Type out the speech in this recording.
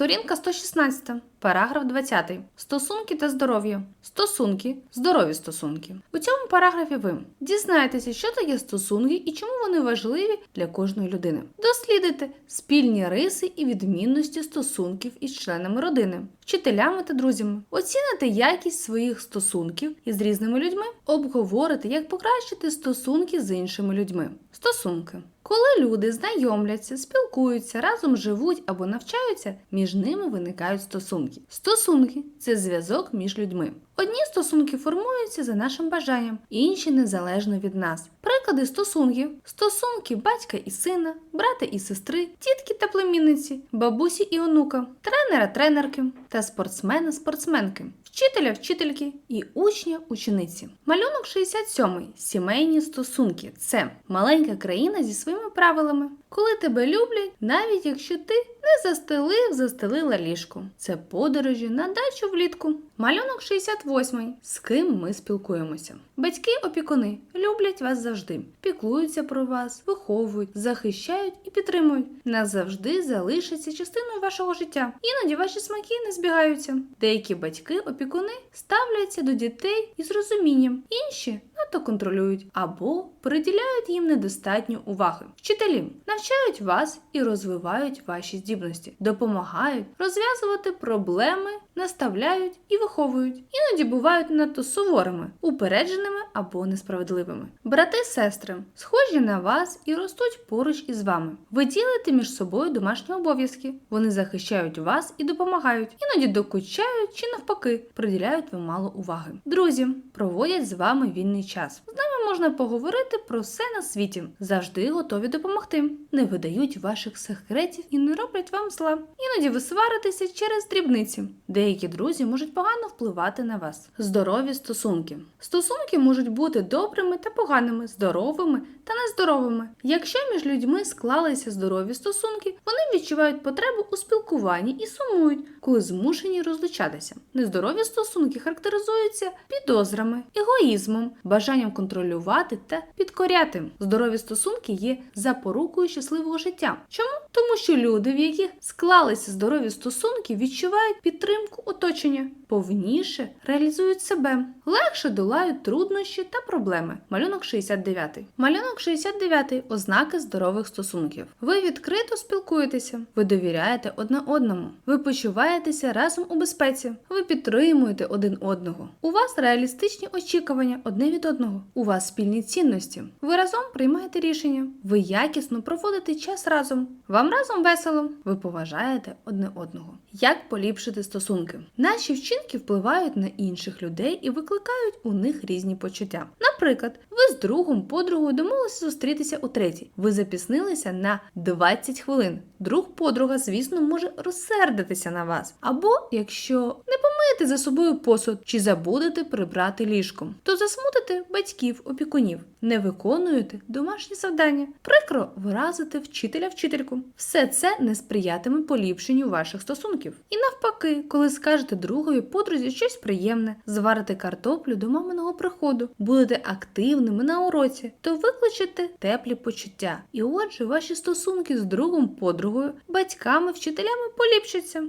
Сторінка 116, параграф 20. Стосунки та здоров'я. Стосунки, здорові стосунки. У цьому параграфі ви дізнаєтеся, що таке стосунки і чому вони важливі для кожної людини. Дослідите спільні риси і відмінності стосунків із членами родини, вчителями та друзями. Оціните якість своїх стосунків із різними людьми, обговорите, як покращити стосунки з іншими людьми. Стосунки. Коли люди знайомляться, спілкуються, разом живуть або навчаються, між ними виникають стосунки. Стосунки це зв'язок між людьми. Одні стосунки формуються за нашим бажанням, інші незалежно від нас. Приклади стосунків: стосунки батька і сина, брата і сестри, тітки та племінниці, бабусі і онука, тренера тренерки та спортсмена спортсменки, вчителя вчительки і учня учениці. Малюнок 67. Сімейні стосунки це маленька країна зі своїми правилами. Коли тебе люблять, навіть якщо ти не застелив, застелила ліжко. Це подорожі на дачу влітку. Малюнок 68. З ким ми спілкуємося. Батьки опікуни люблять вас завжди, піклуються про вас, виховують, захищають і підтримують. Назавжди залишаться частиною вашого життя. Іноді ваші смаки не збігаються. Деякі батьки опікуни ставляться до дітей із розумінням, інші надто контролюють або приділяють їм недостатньо уваги. Вчителі навчають вас і розвивають ваші здібності, допомагають розв'язувати проблеми, наставляють і виховують. Іноді бувають надто суворими, упередженими або несправедливими. Брати, сестри схожі на вас і ростуть поруч із вами. Ви ділите між собою домашні обов'язки. Вони захищають вас і допомагають, іноді докучають чи навпаки приділяють вам мало уваги. Друзі проводять з вами вільний час. З ними можна поговорити про все на світі. Завжди готові допомогти. Не видають ваших секретів і не роблять вам зла. Іноді ви сваритеся через дрібниці. Деякі друзі можуть погано впливати на вас. Здорові стосунки. Стосунки можуть бути добрими та поганими, здоровими та нездоровими. Якщо між людьми склалися здорові стосунки, вони відчувають потребу у спілкуванні і сумують, коли змушені розлучатися. Нездорові стосунки характеризуються підозрами, егоїзмом, бажанням контролювати та підкоряти. Здорові стосунки є запорукою щасливого життя. Чому? Тому що люди, в яких склалися здорові стосунки, відчувають підтримку оточення, повніше реалізують себе, легше долають труднощі та проблеми. Малюнок 69. Малюнок 69. Ознаки здорових стосунків. Ви відкрито спілкуєтеся, ви довіряєте одне одному, ви почуваєтеся разом у безпеці, ви підтримуєте один одного. У вас реалістичні очікування одне від одного. У вас спільні цінності. Ви разом приймаєте рішення. Ви якісно проводите час разом. Вам разом весело. Ви поважаєте одне одного. Як поліпшити стосунки? Наші вчинки впливають на інших людей і викликають у них різні почуття. Наприклад, ви з другом, подругою домовилися зустрітися у третій. Ви запіснилися на 20 хвилин. Друг подруга, звісно, може розсердитися на вас. Або якщо не помиєте за собою посуд чи забудете прибрати ліжком, то засмутите батьків, опікунів, не виконуєте домашні завдання, прикро вразите вчителя вчительку. Все це не сприятиме поліпшенню ваших стосунків. І навпаки, коли скажете другові подрузі щось приємне, зварите картоплю до маминого приходу, будете активними на уроці, то викличете теплі почуття. І отже, ваші стосунки з другом, подругою, батьками, вчителями поліпшаться.